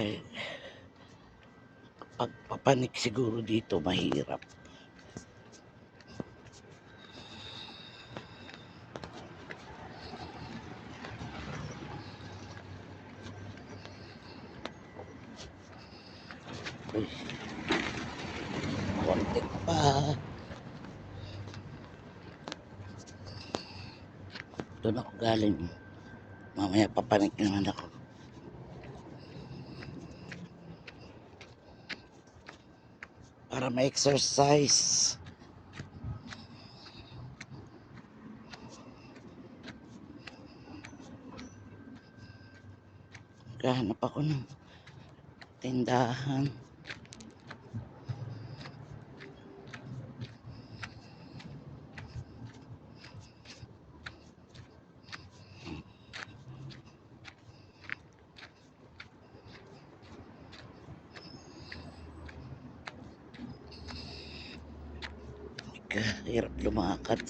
Kaya pagpapanik siguro dito mahirap. Uy. Konti pa. Doon ako galing. Mamaya papanik naman ako. Para ma-exercise. Kahanap ako ng tindahan. Hirap lumakad.